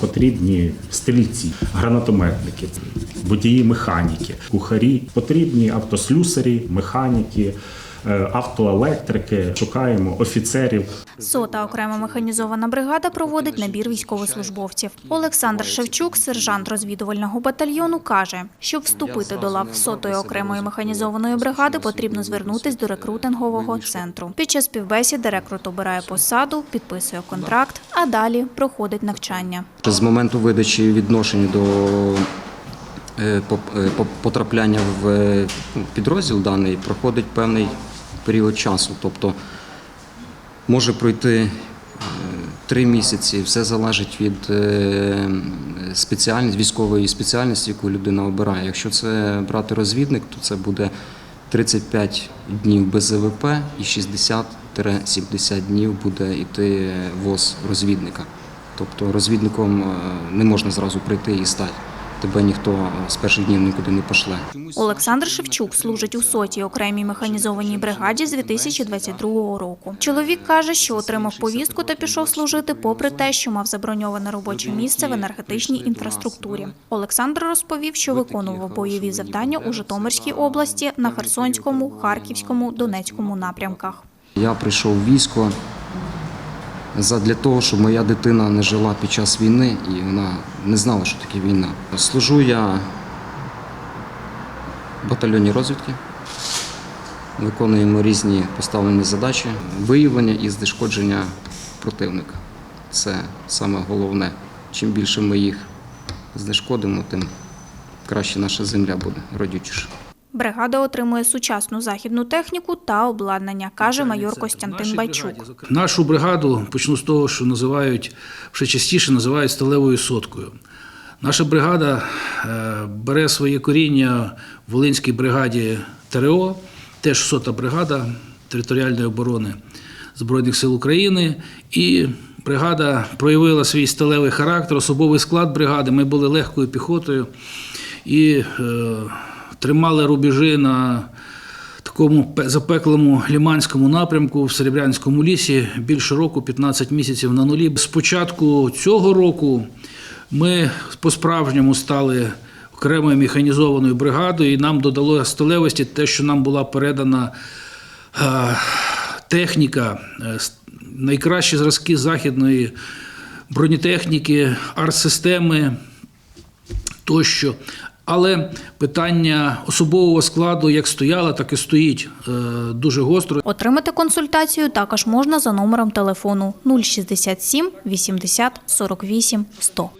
Потрібні стрільці, гранатометники, водії механіки, кухарі, потрібні автослюсарі, механіки, е, автоелектрики. Шукаємо офіцерів. Сота окрема механізована бригада проводить набір військовослужбовців. Олександр Шевчук, сержант розвідувального батальйону, каже, щоб вступити до лав сотої окремої механізованої бригади, потрібно звернутись до рекрутингового центру. Під час співбесіди рекрут обирає посаду, підписує контракт, а далі проходить навчання. З моменту видачі відношень до е, е, потрапляння в е, підрозділ даний проходить певний період часу. Тобто може пройти е, три місяці, все залежить від е, спеціальності, військової спеціальності, яку людина обирає. Якщо це брати розвідник, то це буде 35 днів без ЗВП і 60-70 днів буде йти ВОЗ розвідника. Тобто розвідником е, не можна зразу прийти і стати. Тебе ніхто е, з перших днів нікуди не пошле. Олександр Шевчук служить у сотій окремій механізованій бригаді з 2022 року. Чоловік каже, що отримав повістку та пішов служити, попри те, що мав заброньоване робоче місце в енергетичній інфраструктурі. Олександр розповів, що виконував бойові завдання у Житомирській області на Херсонському, Харківському, Донецькому напрямках. Я прийшов в військо для того, щоб моя дитина не жила під час війни і вона не знала, що таке війна. Служу я в батальйоні розвідки. Виконуємо різні поставлені задачі, виявлення і знешкодження противника. Це саме головне. Чим більше ми їх знешкодимо, тим краще наша земля буде родючіша. Бригада отримує сучасну західну техніку та обладнання, каже майор Костянтин Байчук. Нашу бригаду почну з того, що називають ще частіше називають сталевою соткою. Наша бригада е, бере своє коріння в Волинській бригаді ТРО, теж сота бригада територіальної оборони Збройних сил України. І бригада проявила свій сталевий характер, особовий склад бригади. Ми були легкою піхотою і е, тримали рубежі на такому пе- запеклому ліманському напрямку в Серебрянському лісі більше року, 15 місяців на нулі. З початку цього року ми по-справжньому стали окремою механізованою бригадою, і нам додало сталевості те, що нам була передана техніка, е, найкращі зразки західної бронетехніки, арт-системи тощо. Але питання особового складу як стояло, так і стоїть е, дуже гостро. Отримати консультацію також можна за номером телефону 067 80 48 100.